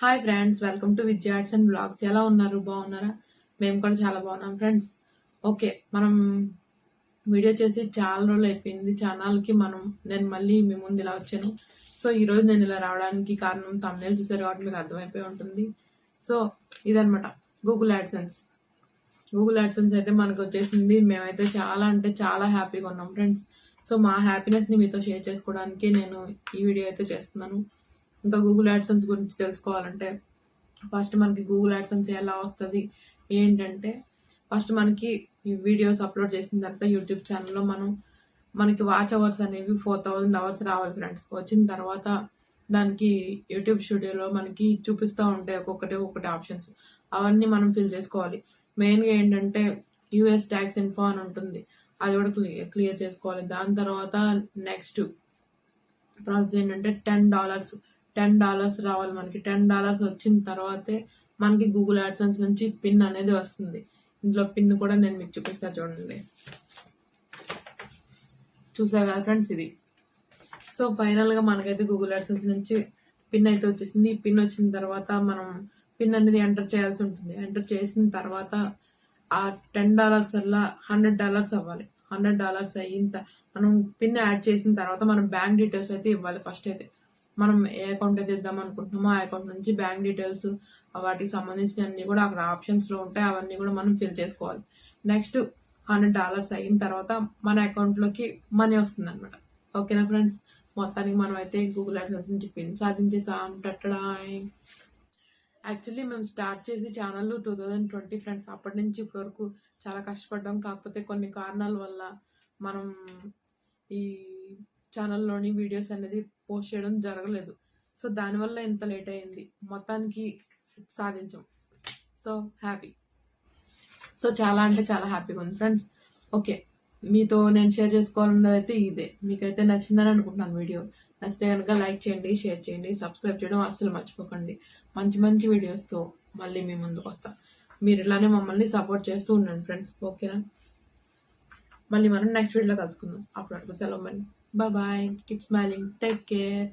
Hi friends welcome to విజయార్ట్స్ and blogs ఎలా ఉన్నారు? బాగున్నారా? మేము కూడా చాలా బాగున్నాం ఫ్రెండ్స్ ఓకే మనం వీడియో చేసి చాలా రోజులు అయిపోయింది. ఛానల్కి మనం నేను మళ్ళీ మీ ముందు ఇలా వచ్చాను. సో ఈరోజు నేను ఇలా రావడానికి కారణం తమిళ చూసారు కాబట్టి మీకు అర్థమైపోయి ఉంటుంది. సో ఇదనమాట గూగుల్ యాడ్సెన్స్ గూగుల్ యాడ్సెన్స్ అయితే మనకు వచ్చేసింది. మేమైతే చాలా అంటే చాలా హ్యాపీగా ఉన్నాం ఫ్రెండ్స్ సో మా హ్యాపీనెస్ని మీతో షేర్ చేసుకోవడానికి నేను ఈ వీడియో అయితే చేస్తున్నాను. ఇంకా గూగుల్ యాడ్సన్స్ గురించి తెలుసుకోవాలంటే ఫస్ట్ మనకి గూగుల్ యాడ్సన్స్ ఎలా వస్తుంది ఏంటంటే ఫస్ట్ మనకి ఈ వీడియోస్ అప్లోడ్ చేసిన తర్వాత యూట్యూబ్ ఛానల్లో మనం మనకి వాచ్ అవర్స్ అనేవి ఫోర్ థౌజండ్ అవర్స్ రావాలి ఫ్రెండ్స్ వచ్చిన తర్వాత దానికి యూట్యూబ్ స్టూడియోలో మనకి చూపిస్తూ ఉంటాయి ఒక్కొక్కటి ఒక్కొక్కటి ఆప్షన్స్ అవన్నీ మనం ఫిల్ చేసుకోవాలి. మెయిన్గా ఏంటంటే యూఎస్ ట్యాక్స్ ఇన్ఫో అని ఉంటుంది. అది కూడా క్లియర్ క్లియర్ చేసుకోవాలి. దాని తర్వాత నెక్స్ట్ ప్రాసెస్ ఏంటంటే టెన్ డాలర్స్ టెన్ డాలర్స్ రావాలి మనకి. టెన్ డాలర్స్ వచ్చిన తర్వాతే మనకి గూగుల్ యాడ్సెన్స్ నుంచి పిన్ అనేది వస్తుంది. ఇందులో పిన్ కూడా నేను మీకు చూపిస్తాను చూడండి. చూసారు కదా ఫ్రెండ్స్ ఇది. సో ఫైనల్గా మనకైతే గూగుల్ యాడ్సెన్స్ నుంచి పిన్ అయితే వచ్చేసింది. ఈ పిన్ వచ్చిన తర్వాత మనం పిన్ అనేది ఎంటర్ చేయాల్సి ఉంటుంది. ఎంటర్ చేసిన తర్వాత ఆ టెన్ డాలర్స్ అలా హండ్రెడ్ డాలర్స్ అవ్వాలి. హండ్రెడ్ డాలర్స్ అయిన మనం పిన్ యాడ్ చేసిన తర్వాత మనం బ్యాంక్ డీటెయిల్స్ అయితే ఇవ్వాలి ఫస్ట్ అయితే. మనం ఏ అకౌంట్ అయితే ఇద్దాం అనుకుంటున్నామో ఆ అకౌంట్ నుంచి బ్యాంక్ డీటెయిల్స్ వాటికి సంబంధించిన అన్ని కూడా అక్కడ ఆప్షన్స్లో ఉంటాయి. అవన్నీ కూడా మనం ఫిల్ చేసుకోవాలి. నెక్స్ట్ హండ్రెడ్ డాలర్స్ అయిన తర్వాత మన అకౌంట్లోకి మనీ వస్తుంది అనమాట ఓకేనా ఫ్రెండ్స్ మొత్తానికి మనం అయితే గూగుల్ అడ్సెన్స్ నుంచి పిన్ సాధించేసాం టట్టడాయ్ యాక్చువల్లీ మేము స్టార్ట్ చేసి channel two thousand twenty friends అప్పటి నుంచి ఇప్పటి వరకు చాలా కష్టపడ్డాం. కాకపోతే కొన్ని కారణాల వల్ల మనం ఈ ఛానల్లోని వీడియోస్ అనేది పోస్ట్ చేయడం జరగలేదు. సో దానివల్ల ఇంత లేట్ అయింది. మొత్తానికి సాధించాం. So happy. సో చాలా అంటే చాలా హ్యాపీగా ఉంది. Friends okay. మీతో నేను షేర్ చేసుకోవాలన్నది అయితే ఇదే. మీకైతే నచ్చిందని అనుకుంటున్నాను వీడియో. నచ్చితే కనుక లైక్ చేయండి షేర్ చేయండి సబ్స్క్రైబ్ చేయడం అస్సలు మర్చిపోకండి. మంచి మంచి వీడియోస్తో మళ్ళీ మీ ముందుకు వస్తాం. మీరు ఇలానే మమ్మల్ని సపోర్ట్ చేస్తూ ఉండండి ఫ్రెండ్స్. ఓకేనా? మళ్ళీ మనం నెక్స్ట్ వీడియోలో కలుసుకుందాం. అప్పుడు వరకు సెలవు Bye bye. Keep smiling. Take care.